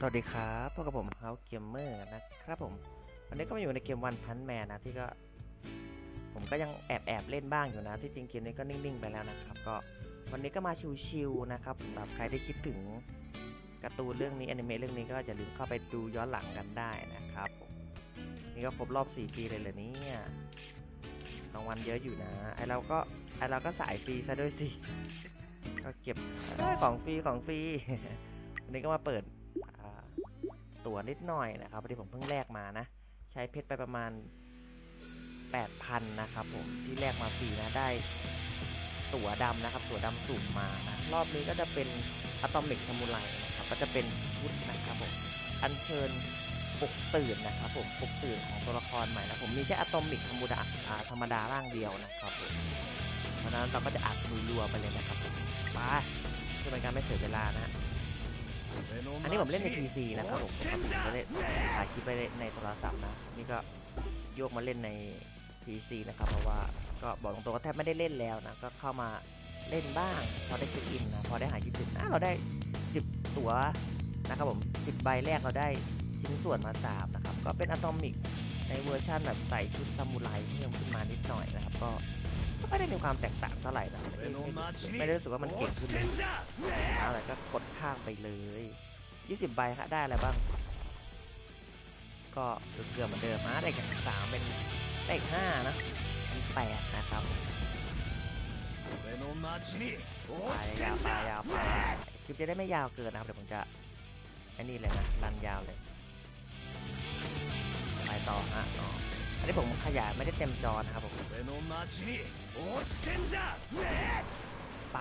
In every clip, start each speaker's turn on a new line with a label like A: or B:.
A: สวัสดีครับพบกับผมเฮาเกมเมอร์นะครับผมวันนี้ก็มาอยู่ในเกมวันพันแมนนะที่ก็ผมก็ยังแอบแอบเล่นบ้างอยู่นะ ที่จริงเกมนี้ก็นิ่งๆไปแล้วนะครับ ก็วันนี้ก็มาชิวๆนะครับสำหรับใครที่คิดถึงการ์ตูนเรื่องนี้อนิเมะเรื่องนี้ก็อย่าลืมเข้าไปดูย้อนหลังกันได้นะครับผมนี่ก็ครบรอบ 4 ปีเลยเหรอเนี่ยรางวัลเยอะอยู่นะไอเราก็ไอเราก็สายฟรีซะด้วยสิก็เก็บเอ้ของฟรีของฟรีวันนี้ก็มาเปิด ตั๋วนิดหน่อยนะครับพอดีผมเพิ่งแลกมานะ ใช้เพชรไปประมาณ 8,000 นะครับผมที่แลกมาฟรีนะได้ตั๋วดำนะครับ ตั๋วดำสุ่มมานะรอบนี้ก็จะเป็นอะตอมิกซามูไรนะครับ ก็จะเป็นชุดนะครับผมอัญเชิญปลุกตื่นนะครับผมปลุกตื่นของตัวละครใหม่นะผมมีแค่อะตอมิกธรรมดาอ่าธรรมดาร่างเดียวนะครับผมเพราะฉะนั้นเราก็จะอัดรัวๆไปเลยนะครับผมไปเพื่อเป็นการไม่เสียเวลานะ อันนี้ผมเล่นใน PC นะครับผมปกติจะเล่นถ่ายคลิปไปในโทรศัพท์นะ นี่ก็โยกมาเล่นใน PC นะครับเพราะว่าก็บอกตรงๆก็แทบไม่ได้เล่นแล้วนะ ก็เข้ามาเล่นบ้าง พอได้เช็คอินนะ พอได้หายคิดถึงอะเราได้ 10 ตั๋วนะครับผม10ใบแรกเราได้ชิ้นส่วนมาสามนะครับ ก็เป็นอะตอมิกในเวอร์ชันแบบใส่ชุดซามูไรเพิ่มขึ้นมานิดหน่อยนะครับ ก็ ไม่ได้มีความแตกต่างเท่าไหร่นะไม่ได้รู้สึกว่ามันเก่งขึ้นเลยอะไรก็กดข้างไปเลย 20 ใบฮะได้อะไรบ้าง ก็เกือบเหมือนเดิมนะได้แค่สามเป็นได้อีกห้านะเป็นแปดนะครับไปยาวไปยาวไปคลิปจะได้ไม่ยาวเกินนะครับเดี๋ยวผมจะอ้นี่เลยนะรันยาวเลย ไปต่อฮะ อันนี้ผมขยายไม่ได้เต็มจอนะครับผมไป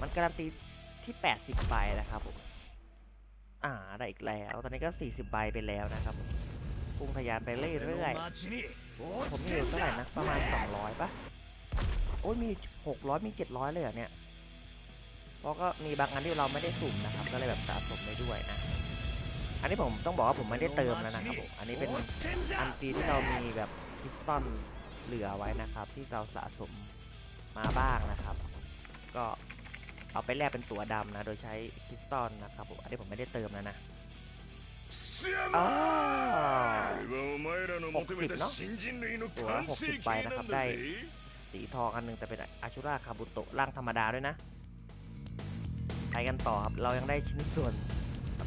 A: มันการันตีที่ 80ใบนะครับผม อ่าได้อีกแล้ว ตอนนี้ก็ 40ใบไปแล้วนะครับผมพุ่งทะยานไปเรื่อยๆ ผมมีอยู่เท่าไหร่นะประมาณ 200ปะโอ้ยมี 600 มี 700 เลยเหรอเนี่ย เพราะก็มีบางอันที่เราไม่ได้สุ่มนะครับ ก็เลยแบบสะสมไปด้วยนะ อันนี้ผมต้องบอกว่าผมไม่ได้เติมแล้วนะครับผมอันนี้เป็นอันฟรีที่เรามีแบบคริสตัลเหลือไว้นะครับ ที่เราสะสมมาบ้างนะครับ ก็เอาไปแลกเป็นตั๋วดำนะ โดยใช้คริสตัลนะครับผมอันนี้ผมไม่ได้เติมแล้วนะอ๋อตัวละ60ใบนะครับได้สีทองอันหนึงแต่เป็นอาชูราคาบุโตะร่างธรรมดาด้วยนะไปกันต่อครับ เรายังได้ชิ้นส่วนอะ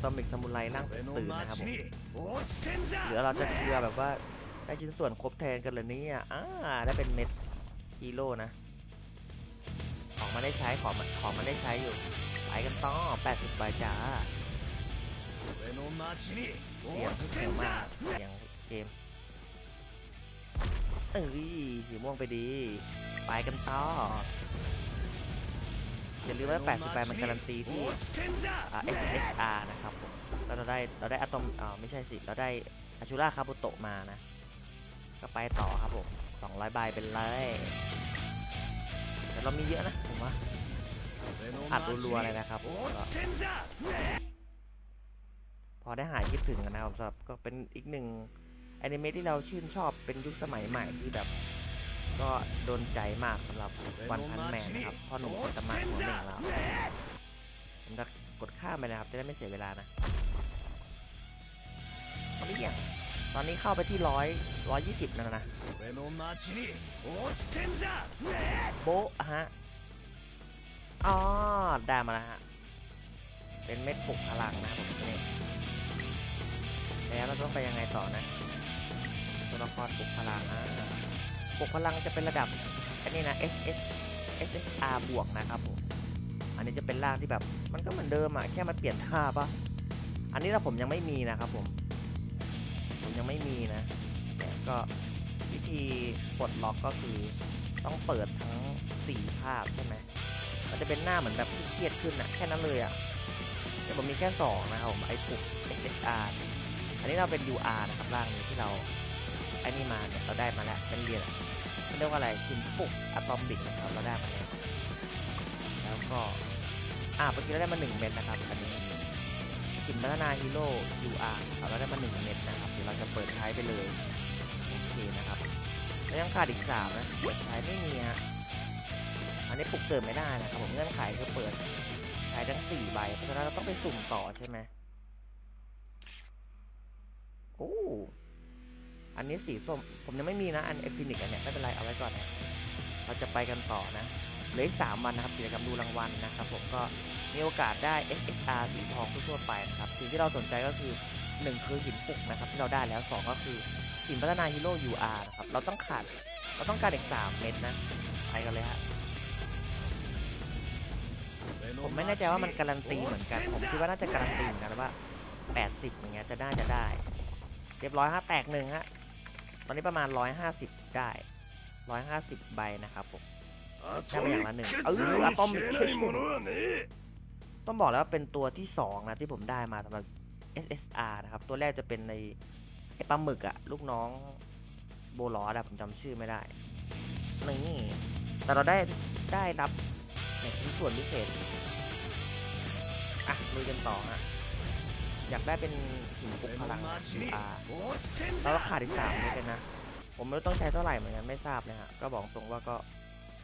A: ตอมิกซามูไรร่างตื่นนะครับผมหรือเราจะเกลือแบบว่าได้ชิ้นส่วนครบแทนกันเลยเนี่ยอ่าได้เป็นเม็ดฮีโร่นะ ของมันได้ใช้ของมันของมันได้ใช้อยู่ไปกันต่อ80ใบจ้าเสียงเสียงมากเสียงเกมเอ้ยสีม่วงไปดี ไปกันต่อ อย่าลืมว่า80ใบมันการันตีที่อ่า SSR นะครับผมแล้วเราได้เราได้อะตอมอ่าไม่ใช่สิ เราได้อาชูราคาบุโตะมานะ ก็ไปต่อครับผม 200 ใบเป็นเลยแต่เรามีเยอะนะผมว่าอัดรัวๆเลยนะครับพอได้หายคิดถึงกันนะครับสำหรับก็เป็นอีกหนึ่งแอนิเมะที่เราชื่นชอบเป็นยุคสมัยใหม่ที่แบบ ก็โดนใจมากสำหรับวันพันแมนนะครับพ่อหนุ่มสมาร์ทหัวหนึ่งเราผมจะกดข้ามไปนะครับ จะได้ไม่เสียเวลานะตอนนี้อย่างตอนนี้เข้าไปที่ร้อยร้อยยี่สิบแล้วนะโบฮะอ๋อได้มาแล้วฮะเป็นเม็ดปลุกพลังนะครับผมนี่แล้วเราต้องไปยังไงต่อนะตัวละครปลุกพลังอ่า กพลังจะเป็นระดับ อันนี้นะ SS SSR บวกนะครับผม อันนี้จะเป็นร่างที่แบบ มันก็เหมือนเดิมอะแค่มันเปลี่ยนท่าปะอันนี้เราผมยังไม่มีนะครับผม ผมยังไม่มีนะแต่ก็วิธีปลดล็อกก็คือต้องเปิดทั้ง4ภาพใช่ไหมมันจะเป็นหน้าเหมือนแบบเครียดขึ้นนะแค่นั้นเลยอะ่ะแต่ผมมีแค่2นะครับผมไอ้ปุก XSR อันนี้เราเป็น UR นะครับร่างนี้ที่เรา ไอ้นี่มาเนี่ยเราได้มาแล้วเป็นเรียนเขาเรียกว่าอะไรชิ้นปุกอะตอมบิกนะครับเราได้มาแล้วแล้วก็อ่าเมื่อกี้เราได้มา 1 เม็ดนะครับอันนี้หินพัฒนาฮีโร่ UR เราได้มา 1 เม็ดนะครับเดี๋ยวเราจะเปิดใช้ไปเลยโอเคนะครับแล้วยังขาดอีกสามนะเปิดใช้ไม่มีฮะอันนี้ปลุกเติมไม่ได้นะครับผมเงื่อนไขคือเปิดใช้ทั้งสี่ใบเพราะฉะนั้นเราต้องไปสุ่มต่อใช่ไหมโอ้ อันนี้สีส้ม ผมยังไม่มีนะ อันเอฟินิกอันเนี้ยไม่เป็นไรเอาไว้ก่อนนะเราจะไปกันต่อนะเหลืออีกสามวันนะครับกิจกรรมดูรางวัลนะครับ ผมก็มีโอกาสได้ SSR สีทองทั่วไปนะครับสิ่งที่เราสนใจก็คือหนึ่งคือหินปลุกนะครับที่เราได้แล้วสองก็คือหินพัฒนาฮีโร่ UR นะครับเราต้องขาดเราต้องการอีกสามเม็ดนะไปกันเลยฮะผมไม่แน่ใจว่ามันการันตีเหมือนกัน ผมคิดว่าน่าจะการันตีเหมือนกันว่า 80อย่างเงี้ยจะน่าจะได้ เรียบร้อยฮะแตกหนึ่งฮะ ตอนนี้ประมาณ 150 ได้ 150 ใบนะครับผม
B: แค่ไป
A: อย่างละห
B: นึ่งเอออะตอม
A: ต้องบอกแล้วว่าเป็นตัวที่ 2 นะที่ผมได้มาสำหรับ SSR นะครับ ตัวแรกจะเป็นในไอปลาหมึกอะลูกน้องโบลอดะผมจำชื่อไม่ได้นี่แต่เราได้ได้รับในส่วนพิเศษอะลุยกันต่อฮะ อยากได้เป็นหินปุกพลัง
B: อ่า
A: แล้วขาดอีกสามนี่กันนะ ผมไม่รู้ต้องใช้เท่าไหร่เหมือนกันไม่ทราบเลยฮะ ก็บอกตรงว่าก็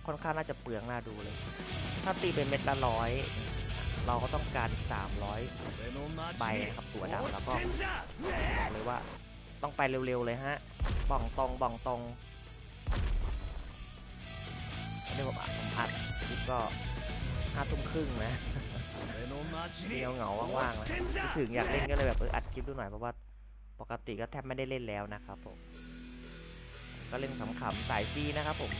A: ค่อนข้างน่าจะเปลืองน่าดูเลย ถ้าตีเป็นเม็ดละร้อยเราก็ต้องการ
B: 300
A: ใบครับตัวดำแล้วก็บอกเลยว่าต้องไปเร็วๆเลยฮะบ่องตรงบ่องตรงนี่ผมอัดผมอัดคลิก็ห้าทุ่มครึ่งนะ เที่เหงาว่างๆคิถึงอยากเล่นก็เลยแบบเอออัดคลิปดูหน่อยเพราะว่าปกติก็แทบไม่ได้เล่นแล้วนะครับผม ก็เล่นขำๆสายฟรีนะครับผม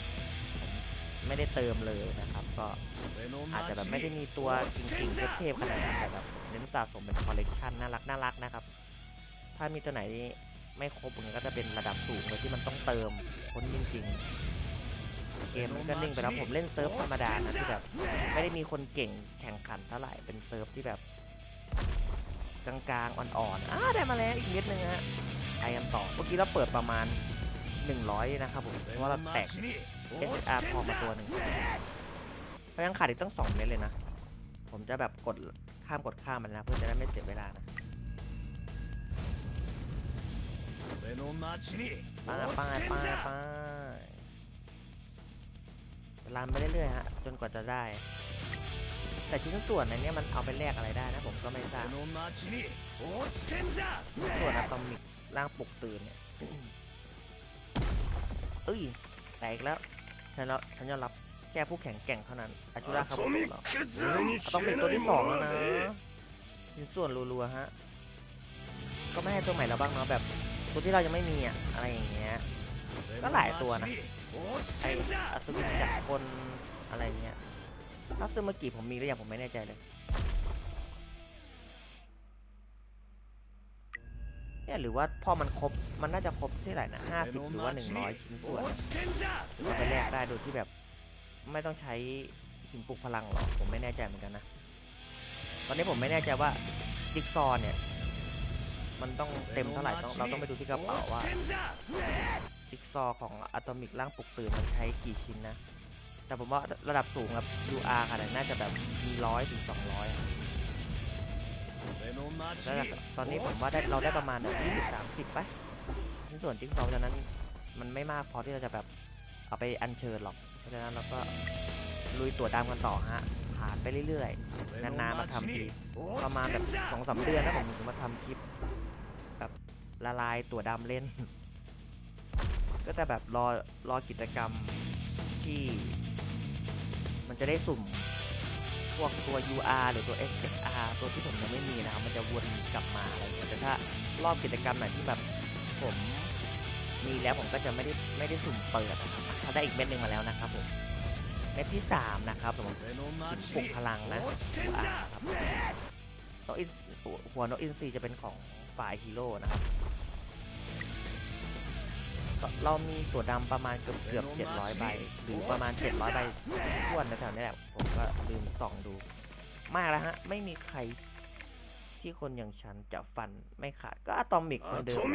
A: ไม่ได้เติมเลยนะครับ ก็อาจจะแบบไม่ได้มีตัวจริงๆเทพขนาดนั้นแต่แบบเน้นสะสมเป็นคอลเลกชันน่ารักน่ารักนะครับ ถ้ามีตัวไหนไม่ครบก็จะเป็นระดับสูงเลยที่มันต้องเติมคนจริงๆ เกมมันก็นิ่งไปแล้วผมเล่นเซิร์ฟธรรมดานะที่แบบไม่ได้มีคนเก่งแข่งขันเท่าไหร่เป็นเซิร์ฟที่แบบกลางๆอ่อนๆอ่าได้มาแล้วอีกนิดนึงฮะไอ้ยังต่อเมื่อกี้เราเปิดประมาณ 100 นะครับผมเพราะเราแตก SR พอมาตัวหนึ่งเพยังขาดอีกตั้ง2เม็ดเลยนะ ผมจะแบบกดข้ามกดข้ามมันนะเพื่อจะได้ไม่เสียเวลานะปั
B: ง
A: ปั
B: ง
A: ปั
B: ง
A: ปัง รันไปเรื่อยๆฮะจนกว่าจะได้ แต่ชิ้นส่วนในนี้มันเอาไปแลกอะไรได้นะผมก็ไม่ทราบส่วนอะตอมิกร่างปลุกตื่นเนี่ยเอ้ยแตกแล้วฉันเราฉันยอมรับแค่ผู้แข็งแกร่งเท่านั้นอาชุระครั
B: บผม
A: ต้องเป็นตัวที่สองแล้วนะชิ้นส่วนรัวๆฮะก็ไม่ให้ตัวใหม่เราบ้างเนาะแบบตัวที่เรายังไม่มีอะอะไรอย่างเงี้ยก็หลายตัวนะ ไออัศวิจากคนอะไรเงี้ยถ้าซื้เมื่อกี้ผมมีหรือยังผมไม่แน่ใจเลยเนี่ยหรือว่าพ่อมันครบมันน่าจะครบที่ไหร่นะห้าสิบหรือว่าหนึ่งร้อยชิ้นส่วนไปแลกได้โดยที่แบบไม่ต้องใช้หินปลุกพลังหรอกผมไม่แน่ใจเหมือนกันนะ ตอนนี้ผมไม่แน่ใจว่าจิ๊กซอเนี่ย มันต้องเต็มเท่าไหร่ต้องเราต้องไปดูที่กระเป๋าว่า จิ๊กซอของอะตอมิกร่างปลุกตื่นมันใช้กี่ชิ้นนะ แต่ผมว่าระดับสูงครับ UR ค่ะน่าจะแบบมีร้อยถึงสองร้อยแล้วตอนนี้ผมว่าได้เราได้ประมาณแบบยี่สิบสามสิบปะส่วนจิ๊กซอจานั้นมันไม่มากพอที่เราจะแบบเอาไปอัญเชิญหรอก เพราะฉะนั้นเราก็ลุยตัวดามกันต่อฮะผ่านไปเรื่อยๆ นานๆ มาทำทีประมาณแบบสองสามเดือนนะผมถึงมาทำคลิปแบบละลายตัวดำเล่น ก็จะแบบรอรอกิจกรรมที่ มันจะได้สุ่มพวกตัว UR หรือตัว SSR ตัวที่ผมยังไม่มีนะครับ มันจะวนกลับมาอะไรอย่างเงี้ยแต่ถ้ารอบกิจกรรมไหนที่แบบผมมีแล้วผมก็จะไม่ได้ไม่ได้สุ่มเปิดนะครับเขาได้อีกเม็ดหนึ่งมาแล้วนะครับผมเม็ดที่ 3 นะครับผมปุ่
B: ม
A: พลังนะ
B: ตั
A: ว
B: อา
A: ครับนกอินหัวโนอินทรีจะเป็นของฝ่ายฮีโร่นะครับ เรามีตัวดำประมาณเกือบเกือบเจ็ดร้อยใบหรือประมาณเจ็ดร้อยใบทวนแถวนี้แหละ ผมก็ลืมส่องดู มากแล้วฮะ ไม่มีใครที่คนอย่างฉันจะฟันไม่ขาดก็อะตอมิกเหมือนเดิมคน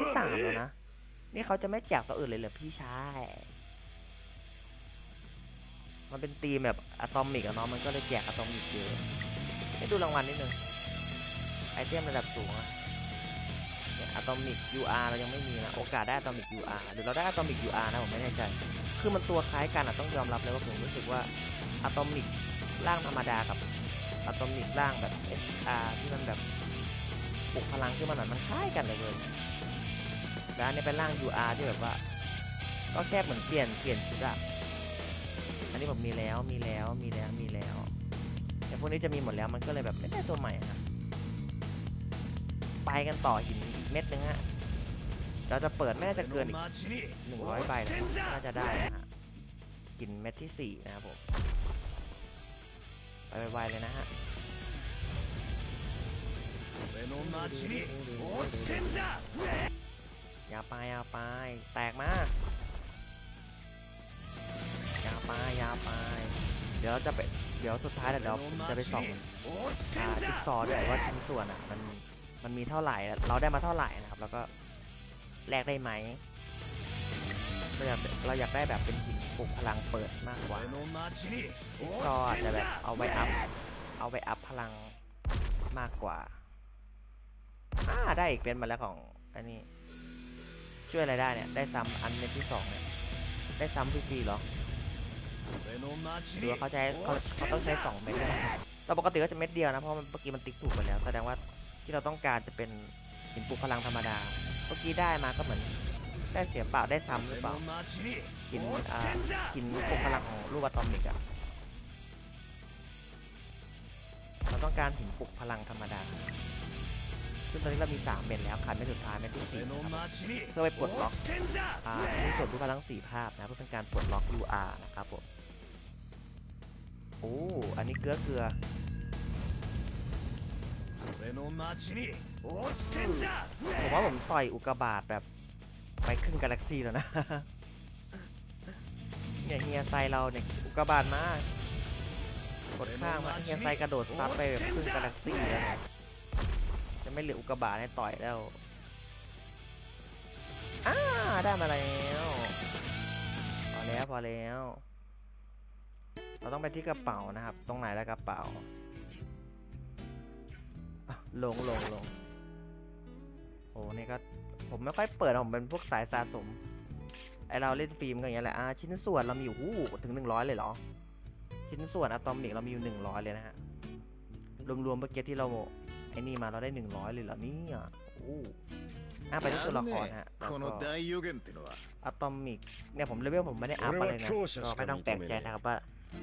A: ที่สามแล้วนะ นี่เขาจะไม่แจกตัวอื่นเลยเหรอพี่ชาย มันเป็นตีมแบบอะตอมิกอะเนาะมันก็เลยแจกอะตอมิกเยอะให้ดูรางวัลนิดนึงไอเทมระดับสูงอะ อะตอมิก UR เรายังไม่มีนะโอกาสได้อะตอมิก UR หรือเราได้อะตอมิก UR นะผมไม่แน่ใจ คือมันตัวคล้ายกันอะต้องยอมรับเลยว่าผมรู้สึกว่าอะตอมิกร่างธรรมดากับอะตอมิกร่างแบบ SR ที่มันแบบปลุกพลังขึ้นมาหน่อยมันคล้ายกันเลยเลยแล้วอันนี้เป็นร่าง UR ที่แบบว่า ก็แค่เหมือนเปลี่ยนเปลี่ยนชุดอะอันนี้ผมมีแล้วมีแล้วมีแล้วมีแล้วแต่พวกนี้จะมีหมดแล้วมันก็เลยแบบไม่ได้ตัวใหม่ครับไปกันต่อหิน เม็ดนึงฮะเราจะเปิดแม่จะเกินอีกหนึ่งร้อยใบนะครับน่าจะได้นะฮะกินเม็ดที่สี่นะครับผมไปไวๆเลยนะฮะอย่าไปอย่าไปแตกมาอย่าไปอย่าไปเดี๋ยวเราจะไปเดี๋ยวสุดท้ายเดี๋ยวผมจะไปส่องอ่าจิ๊กซอว์ด้วยว่าชิ้นส่วนอะมัน มันมีเท่าไหร่ เราได้มาเท่าไหร่นะครับ แล้วก็แลกได้ไหมเราอยากเราอยากได้แบบเป็นหินปลุกพลังเปิดมากกว่า ก็จะแบบเอาไปอัพ เอาไปอัพพลังมากกว่าอ่าได้อีกเป็นมาแล้วของอันนี้ ช่วยอะไรได้เนี่ย ได้ซ้ำอันเม็ดที่สองเนี่ย ได้ซ้ำที่สี่หรอหรือว่าเขาใช้เขาต้องใช้สองเม็ดแต่ปกติก็จะเม็ดเดียวนะ เพราะมันเมื่อกี้มันติ๊กถูกไปแล้ว แสดงว่า ที่เราต้องการจะเป็นหินปลุกพลังธรรมดา เมื่อกี้ได้มาก็เหมือนได้เสียเปล่าได้ซ้ำหรือเปล่าหินอ่าหินปลุกพลังของลูกอะตอมิกอะเราต้องการหินปลุกพลังธรรมดาซึ่งตอนนี้เรามี 3 เม็ดแล้วขันเม่ดสุดท้ายเม่ดที่สี่นะครับเพื่อไปปลดล็อกอ่าในส่วนรูปพลังสี่ภาพนะเพื่อเป็นการปลดล็อกลู UR นะครับผมโอ้อันนี้เกลือเกลือ ผมว่าผมต่อยอุกกาบาตแบบไปครึ่งกาแล็กซี่แล้วนะ เนี่ยเฮียไซเราเนี่ยอุกกาบาตมากกดข้างมาเฮียไซกระโดดซัดไปแบบครึ่งกาแล็กซี่แล้วจะไม่เหลืออุกกาบาตให้ต่อยแล้ว อ้าได้มาแล้วพอแล้วพอแล้ว เราต้องไปที่กระเป๋านะครับ ตรงไหนแล้วกระเป๋า ลงลงลงโอ้นี่ก็ผมไม่ค่อยเปิดผมเป็นพวกสายสะสมไอเราเล่นฟิล์มก็อย่างเงี้แหละอ่าชิ้นส่วนเรามีอยู่ถึงหนึ่งร้อยเลยเหรอ ชิ้นส่วนอะตอมิกเรามีอยู่หนึ่งร้อยเลยนะฮะ รวมๆเมื่อกี้ที่เราไอนี่มาเราได้หนึ่งร้อยเลยเหรอนี่อะโอู้อะไปที่ตัวละครฮะอะตอมิกเนี่ยผมเลเวลผมไม่ได้อัพอะไรนะก็ไม่ต้องแปลกใจนะครับว่า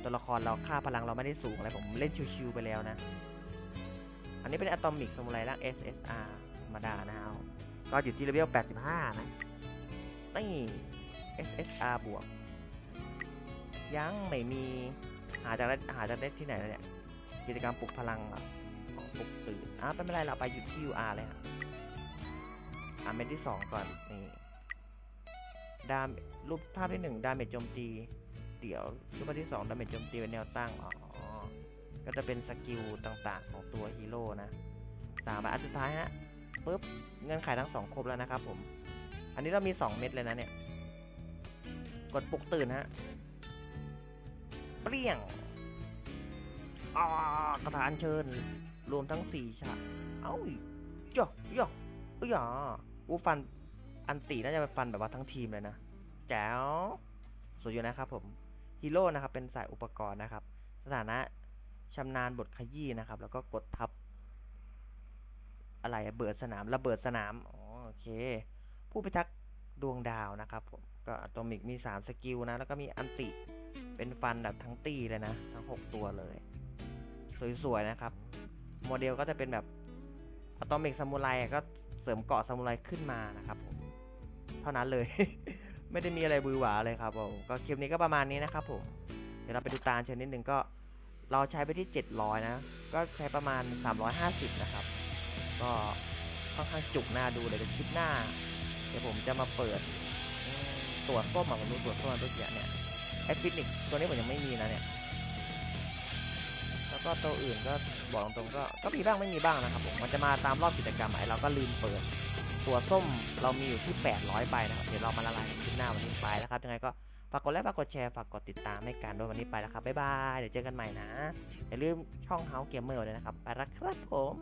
A: ตัวละครเราค่าพลังเราไม่ได้สูงอะไรผมเล่นชิวๆไปแล้วนะ อันนี้เป็นอะตอมิกสมุไรร่าง SSR ธรรมดานะครับก็อยู่ที่เลเวล 85 นะนี่ SSR บวก ยังไม่มี หาจากหาจากได้ที่ไหนแล้วเนี่ย กิจกรรมปลุกพลังอะอ๋อปลุกตื่นอะไม่เป็นไร เราไปหยุดที่ UR เลยฮะอะเม็ดที่ 2 ก่อน นี่ดามรูปภาพที่ 1 ดาเมจโจมตี เดี๋ยวรูปภาพที่ 2 ดาเมจโจมตีเป็นแนวตั้งอ๋อ ก็จะเป็นสกิลต่างๆ ของตัวฮีโร่นะสามอันสุดท้ายฮะปุ๊บเงื่อนไขทั้งสองครบแล้วนะครับผม อันนี้เรามี 2 เม็ดเลยนะเนี่ย กดปลุกตื่นฮะ เปรี้ยงอ่ากระถาอัญเชิญ รวมทั้งสี่ฉากเอ้าย่อย่อเอ้ยอะอูฟันอันตีน่าจะเป็นฟันแบบว่าทั้งทีมเลยนะ แจ๋วสวยอยู่นะครับผมฮีโร่นะครับเป็นสายอุปกรณ์นะครับ สถานะ ชำนาญบทขยี้นะครับ แล้วก็กดทับ อะไรเบิดสนามระเบิดสนามอ๋อโอเค ผู้พิทักษ์ดวงดาวนะครับผมก็อะตอมิกมี 3 สกิลนะ แล้วก็มีอันติเป็นฟันแบบทั้งตีเลยนะ ทั้ง 6 ตัวเลย สวยๆ นะครับ โมเดลก็จะเป็นแบบอะตอมิกซามูไรก็เสริมเกาะซามูไรขึ้นมานะครับผมเท่านั้นเลย ไม่ได้มีอะไรบือหวาเลยครับผมก็คลิปนี้ก็ประมาณนี้นะครับผมเดี๋ยวเราไปดูตาเชิญนิดนึงก็ เราใช้ไปที่ 700 นะ ก็ใช้ประมาณ 350 นะครับ ก็ค่อนข้างจุกหน้าดูเลยเป็นคลิปหน้า เดี๋ยวผมจะมาเปิดตรวส้มอะผมดูตรวส้มตัวเสียเนี่ยไอฟิตนิกตัวนี้ผมยังไม่มีนะเนี่ย แล้วก็ตัวอื่นก็บอกตรงๆก็ก็มีบ้างไม่มีบ้างนะครับผม มันจะมาตามรอบกิจกรรมไอเราก็ลืมเปิด ตัวส้มเรามีอยู่ที่ 800ใบนะครับ เดี๋ยวเรามาละลายกันคลิปหน้าวันนี้ไปแล้วครับยังไงก็ ฝากกดไลค์ฝากกดแชร์ฝากกดติดตามให้กันด้วยวันนี้ไปแล้วครับบ๊ายบายเดี๋ยวเจอกันใหม่นะอย่าลืมช่องเฮาเกมเมอร์เลยนะครับไปละครับผม